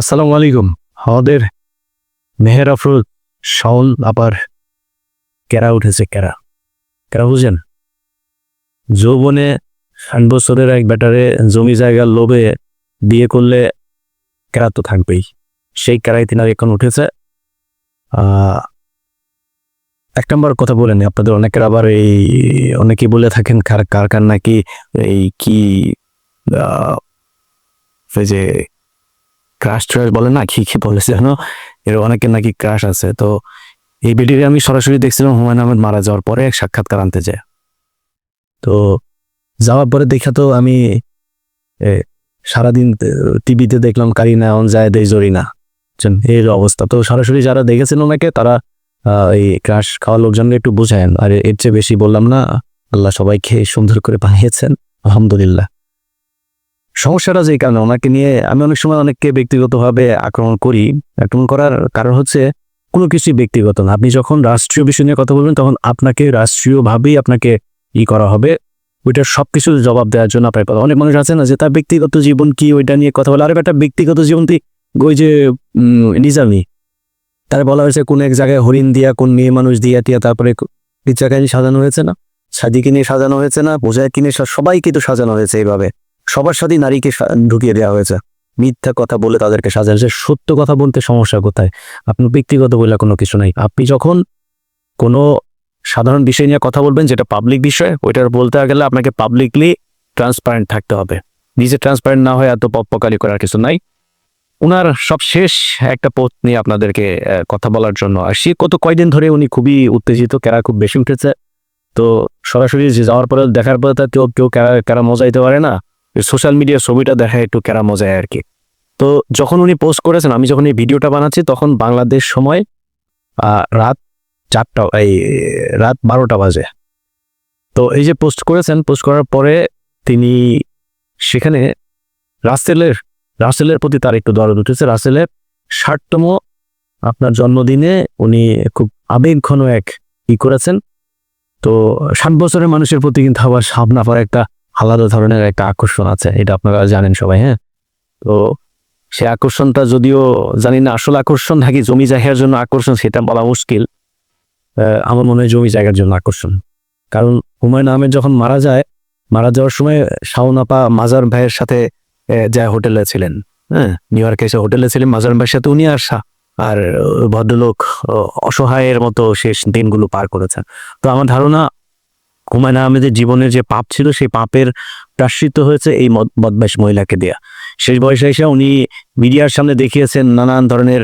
আসসালামু আলাইকুম। আমাদের মেহের আফরোজ শাওল আবার কেরা উঠেছে, কেরা? কেরা বুঝেন? যৌবনে ষাট বছরের এক ব্যাটারে জমি জায়গার লোভে বিয়ে করলে কেরা তো থাকবেই। সেই কেরাই তিনার এখন উঠেছে। এক নম্বর কথা বলেন আপনাদের অনেকের আবার এই অনেকে বলে থাকেন কার কার নাকি এই কি যে ক্রাশ ট্রাশ বলে না, কি কি বলেছে যেন, এর অনেকের নাকি ক্রাশ আছে। তো এই ভিডিওটি আমি সরাসরি দেখছিলাম, হুমায়ুন আহমেদ মারা যাওয়ার পরে এক সাক্ষাৎকার আনতে যায়। তো যাওয়ার পরে দেখা তো আমি সারাদিন টিভিতে দেখলাম, কারিনা অন দেয় জরিনা। বুঝছেন? এই অবস্থা। তো সরাসরি যারা দেখেছেন ওনাকে, তারা এই ক্রাশ খাওয়া লোকজনকে একটু বোঝায়েন। আর এর চেয়ে বেশি বললাম না, আল্লাহ সবাইকে সুন্দর করে বানিয়েছেন, আলহামদুলিল্লাহ। সমস্যাটা যে কারণে ওনাকে নিয়ে আমি অনেক সময় অনেককে ব্যক্তিগতভাবে আক্রমণ করি। আক্রমণ করার কারণ হচ্ছে কোনো কিছুই ব্যক্তিগত না। আপনি যখন রাষ্ট্রীয় বিষয় নিয়ে কথা বলবেন, তখন আপনাকে রাষ্ট্রীয়ভাবেই আপনাকে ই করা হবে। ওইটার সব কিছু জবাব দেওয়ার জন্য আপনার কথা অনেক মানুষ আছে না যে তার ব্যক্তিগত জীবন কি, ওইটা নিয়ে কথা বলে। আরে একটা ব্যক্তিগত জীবন তুই ওই যে নিজামি, তার বলা হয়েছে কোন এক জায়গায় হরিণ দিয়া, কোন মেয়ে মানুষ দিয়া টিয়া, তারপরে এই জায়গায় সাজানো হয়েছে না? সাদিকে নিয়ে সাজানো হয়েছে না? বোঝায় কিনে সবাইকে তো সাজানো হয়েছে এইভাবে। সবার সাথেই নারীকে ঢুকিয়ে দেওয়া হয়েছে। মিথ্যা কথা বলে তাদেরকে সাজানো হয়েছে সত্য কথা বলতে সমস্যা কোথায়? আপনার ব্যক্তিগত বলে কোনো কিছু নাই। আপনি যখন কোনো সাধারণ বিষয় নিয়ে কথা বলবেন, যেটা পাবলিক বিষয়, ওইটার বলতে গেলে আপনাকে পাবলিকলি ট্রান্সপারেন্ট থাকতে হবে। নিজে ট্রান্সপারেন্ট না হয়ে এত পপ্পকালি করার কিছু নাই। ওনার সব শেষ একটা পোস্ট নিয়ে আপনাদেরকে কথা বলার জন্য আর সে কত কয়দিন ধরে উনি খুবই উত্তেজিত কেরা খুব বেশি উঠেছে। তো সরাসরি যাওয়ার পরে, দেখার পরে তার কেউ কেউ কেরা কেরা মজা দিতে পারে না। সোশ্যাল মিডিয়ার ছবিটা দেখায় একটু কেরা মজায় আর কি। তো যখন উনি পোস্ট করেছেন, আমি যখন এই ভিডিওটা বানাচ্ছি, তখন বাংলাদেশ সময় রাত চারটা, এই, রাত বারোটা বাজে। তো এই যে পোস্ট করেছেন পোস্ট করার পরে তিনি সেখানে রাসেলের রাসেলের প্রতি তার একটু দরদ উঠেছে। রাসেলের ষাটতম আপনার জন্মদিনে উনি খুব আবেগঘন এক ই করেছেন। তো ষাট বছরের মানুষের প্রতি কিন্তু আবার সামনা পর একটা আলাদা ধরনের একটা আকর্ষণ আছে, এটা আপনারা জানেন সবাই হ্যাঁ? তো সে আকর্ষণটা যদিও জানি না, আসল আকর্ষণ নাকি জমি জায়গার জন্য আকর্ষণ সেটা বলা মুশকিল। আমার মনে হয় জমি জায়গার জন্য আকর্ষণ। কারণ হুমায়ুন আহমেদ যখন মারা যায়, মারা যাওয়ার সময় শাওনাপা মাজার ভাইয়ের সাথে যায় হোটেলে ছিলেন হ্যাঁ? নিউ ইয়র্কে এসে হোটেলে ছিলেন, মাজার ভাইয়ের সাথে উনি আর আর ভদ্রলোক অসহায়ের মতো শেষ দিনগুলো পার করেছেন। তো আমার ধারণা হুমায়ুন আহমেদের জীবনের যে পাপ ছিল, সেই পাপের প্রাশ্চিত হয়েছে এই বদমাইশ মহিলাকে দেয়া। শেষ বয়সে এসে উনি মিডিয়ার সামনে দেখিয়েছেন নানান ধরনের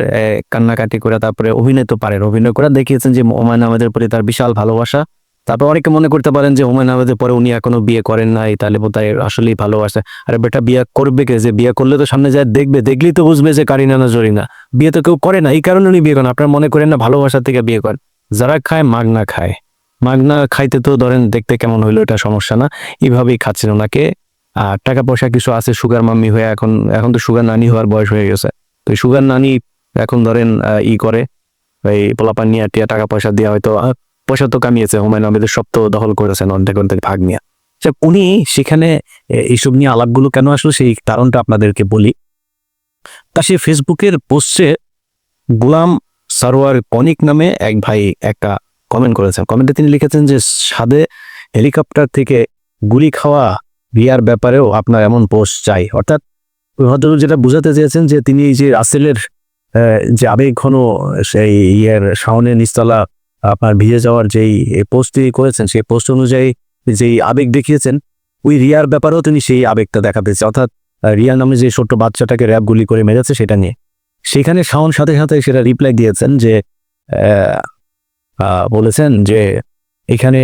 কান্নাকাটি করে, তারপরে অভিনয় তো পারেন। অভিনয় করে দেখিয়েছেন যে হুমায়ুন আহমেদের প্রতি তার বিশাল ভালোবাসা। তারপর অনেকে মনে করতে পারেন যে হুমায়ুন আহমেদের পরে উনি এখনও বিয়ে করেন নাই, তাহলে বোধহয় আসলেই ভালোবাসে। আরে বেটা, বিয়ে করবে কে যে? বিয়ে করলে তো সামনে যায়, দেখবে, দেখলেই তো বুঝবে যে কারিনা না। জরিনা বিয়ে তো কেউ করে না, এই কারণে উনি বিয়ে করেন। আপনার মনে করেন না ভালোবাসা থেকে বিয়ে করেন। যারা খায় মাগনা খায়। মাগনা খাইতে তো ধরেন দেখতে কেমন হইল এটা সমস্যা না। এইভাবেই খাচ্ছেন ওনাকে। আর টাকা পয়সা কিছু আছে সুগার মাম্মি হয়ে এখন এখন তো সুগার নানি হওয়ার বয়স হয়ে গেছে। তো সুগার নানি এখন ধরেন ই করে এই পোলাপান নিয়ে টিয়া টাকা পয়সা দেওয়া হয়তো পয়সা তো কামিয়েছে হুমায়ুন আহমেদের সব তো দখল করেছেন অর্ধেক অর্ধেক ভাগ নিয়ে। আচ্ছা, উনি সেখানে এইসব নিয়ে আলাপগুলো কেন আসলো সেই কারণটা আপনাদেরকে বলি। তা সে ফেসবুকের পোস্টে গোলাম সারোয়ার কনিক নামে এক ভাই একটা কমেন্ট করেছেন। কমেন্টে তিনি লিখেছেন যে সাদে হেলিকপ্টার থেকে গুলি খাওয়া রিয়ার ব্যাপারেও আপনার এমন পোস্ট চাই। অর্থাৎ ভদ্রলোক যেটা বুঝাতে চেয়েছেন যে তিনি এই যে রাসেলের যে আবেগ ঘন সেই ইয়ের শাওনের নিস্তলা আপনার ভিজে যাওয়ার যেই পোস্টটি করেছেন সেই পোস্ট অনুযায়ী যেই আবেগ দেখিয়েছেন ওই রিয়ার ব্যাপারেও তিনি সেই আবেগটা দেখাতে চেয়েছেন। অর্থাৎ আহ, রিয়া নামে যে ছোট্ট বাচ্চাটাকে র্যাব গুলি করে মেরেছে সেটা নিয়ে। সেখানে শাওন সাথে সাথে সেটা রিপ্লাই দিয়েছেন যে বলেছেন যে এখানে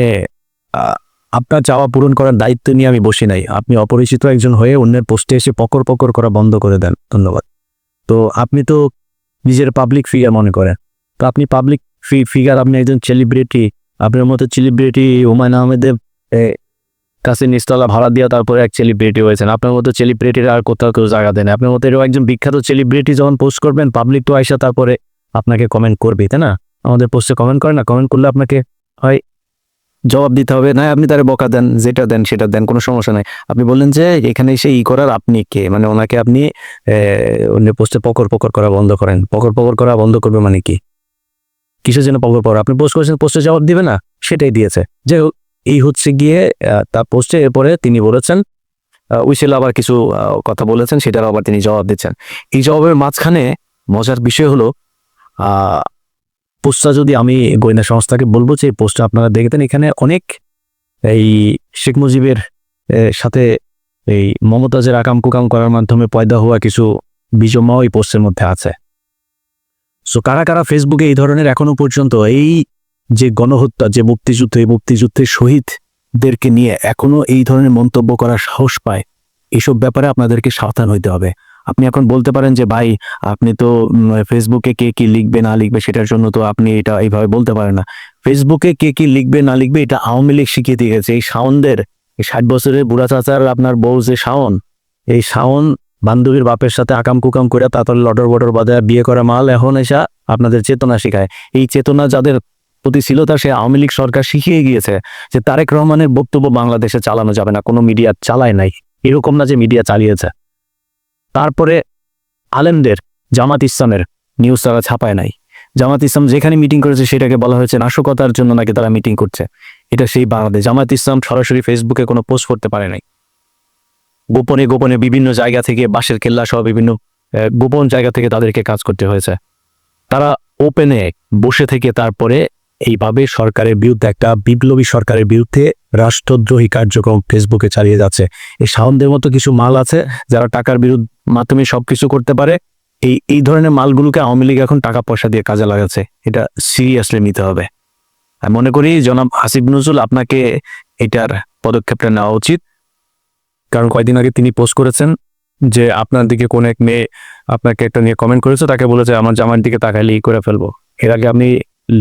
আপনার চাওয়া পূরণ করার দায়িত্ব নিয়ে আমি বসি নাই। আপনি অপরিচিত একজন হয়ে অন্যের পোস্টে এসে পকর পকর করা বন্ধ করে দেন। ধন্যবাদ। তো আপনি তো নিজের পাবলিক ফিগার মনে করেন। তো আপনি পাবলিক ফি ফিগার আপনি একজন সেলিব্রিটি আপনার মতো সেলিব্রিটি হুমায়ুন আহমেদের কাছে নিস্তলা ভাড়া দিয়ে তারপরে এক সেলিব্রিটি হয়েছেন। আপনার মতো সেলিব্রিটির আর কোথাও কেউ জায়গা দেন আপনার মতো এরকম একজন বিখ্যাত সেলিব্রিটি যখন পোস্ট করবেন পাবলিক তো আইসা তারপরে আপনাকে কমেন্ট করবে তাই না? আমাদের পোস্টে কমেন্ট করে না কমেন্ট করলে আপনাকে হয় জবাব দিতে হবে। না, আপনি তারে বকা দেন, যেটা দেন, সেটা দেন, কোনো সমস্যা নাই। আপনি বললেন যে এখানে এসে ই করার আপনি কে? মানে ওনাকে আপনি অন্য পোস্টে পকর পকর করা বন্ধ করেন। পকর পকর করা বন্ধ করবে মানে কি? কিসের জন্য পকর পকর? আপনি পোস্ট করেছেন পোস্টে জবাব দিবে না, সেটাই দিয়েছে। যে এই হচ্ছে গিয়ে তার পোস্টে এরপরে তিনি বলেছেন উইসেল আবার কিছু কথা বলেছেন সেটার আবার তিনি জবাব দিচ্ছেন। এই জবাবের মাঝখানে মজার বিষয় হলো পোস্টটা যদি আমি গোয়েন্দা সংস্থাকে বলব যে পোস্টটা আপনারা দেখতেন এখানে অনেক এই শেখ মুজিবের সাথে এই মমতাজের আকাম কুকাম করার মাধ্যমে পয়দা হওয়া কিছু বিজমাও এই পোস্টের মধ্যে আছে। সো কারা কারা ফেসবুকে এই ধরনের এখনও পর্যন্ত এই যে গণহত্যা, যে মুক্তিযুদ্ধ, এই মুক্তিযুদ্ধের শহীদদেরকে নিয়ে এখনও এই ধরনের মন্তব্য করার সাহস পায়, এসব ব্যাপারে আপনাদেরকে সাবধান হইতে হবে। আপনি এখন বলতে পারেন যে, ভাই, আপনি তো ফেসবুকে কে কি লিখবে, না লিখবে সেটার জন্য তো আপনি এটা এইভাবে বলতে পারেন না। ফেসবুকে কে কি লিখবে, না লিখবে এটা আওয়ামী লীগ শিখিয়ে দিয়ে গেছে এই শাওনদের, এই ষাট বছরের বুড়া চাচার আপনার বউ যে শাওন, এই শাওন বান্ধবীর বাপের সাথে আকাম কুকাম করে তাড়াতাড়ি লটর বটর বাজায় বিয়ে করা মাল এখন এসা আপনাদের চেতনা শেখায়। এই চেতনা যাদের প্রতি ছিল তা সে আওয়ামী লীগ সরকার শিখিয়ে গিয়েছে যে, তারেক রহমানের বক্তব্য বাংলাদেশে চালানো যাবে না, কোনো মিডিয়া চালায় নাই। এরকম না যে মিডিয়া চালিয়েছে। তারপরে আলেমদের, জামাত ইসলামের নিউজ তারা ছাপায় নাই। জামাত ইসলাম যেখানে মিটিং করেছে সেটাকে বলা হয়েছে নাশকতার জন্য নাকি তারা মিটিং করছে। এটা সেই বাংলাদেশ। জামাত ইসলাম সরাসরি ফেসবুকে কোনো পোস্ট করতে পারে নাই। গোপনে গোপনে বিভিন্ন জায়গা থেকে বাঁশের কেল্লা সহ বিভিন্ন গোপন জায়গা থেকে তাদেরকে কাজ করতে হয়েছে। তারা ওপেনে বসে থেকে তারপরে এইভাবে সরকারের বিরুদ্ধে একটা বিপ্লবী সরকারের বিরুদ্ধে রাষ্ট্রদ্রোহী কার্যক্রম ফেসবুকে চালিয়ে যাচ্ছে। এই সাউন্ডের মতো কিছু মাল আছে যারা টাকার বিরুদ্ধ মাধ্যমে সবকিছু করতে পারে। এই এই ধরনের মালগুলোকে আওয়ামী লীগ এখন টাকা পয়সা দিয়ে কাজে লাগাচ্ছে। এটা সিরিয়াসলি নিতে হবে। আমি মনে করি জনাব হাসিব নজরুল আপনাকে এটার পদক্ষেপটা নেওয়া উচিত। কারণ কয়দিন আগে তিনি পোস্ট করেছেন যে আপনার দিকে কোন এক মেয়ে আপনাকে একটা নিয়ে কমেন্ট করেছে। তাকে বলেছে, আমার জামার দিকে তাকাইলে ই করে ফেলব। এর আগে আপনি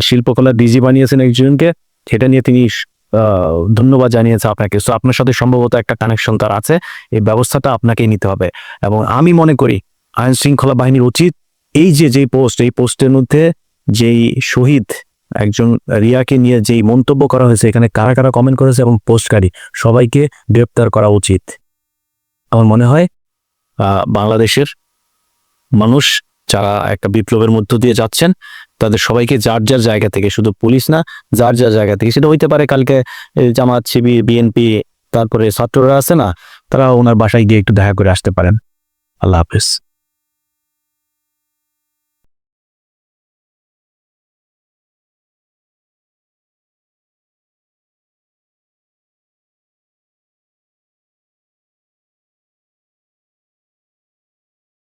শিল্পকলা ডিজি বানিয়েছেন একজনকে সেটা নিয়ে তিনি ধন্যবাদ জানিয়েছে আপনাকে। সো আপনার সাথে সম্ভবত একটা কানেকশন তার আছে। এই ব্যবস্থাটা আপনাকেই নিতে হবে। এবং আমি মনে করি, আইন শৃঙ্খলা বাহিনীর উচিত এই যে, যেই পোস্ট এই পোস্টের মধ্যে যেই শহীদ একজন রিয়াকে নিয়ে যেই মন্তব্য করা হয়েছে, এখানে কারা কারা কমেন্ট করেছে এবং পোস্টকারী সবাইকে গ্রেপ্তার করা উচিত। আমার মনে হয় বাংলাদেশের মানুষ যারা একটা বিপ্লবের মধ্য দিয়ে যাচ্ছেন তাদের সবাইকে যার যার জায়গা থেকে, শুধু পুলিশ না, যার যার জায়গা থেকে, সেটা হইতে পারে কালকে জামাত, শিবির, বিএনপি, তারপরে ছাত্ররা আছে না, তারা ওনার বাসায় গিয়ে একটু দেখা করে আসতে পারেন। আল্লাহ হাফিজ।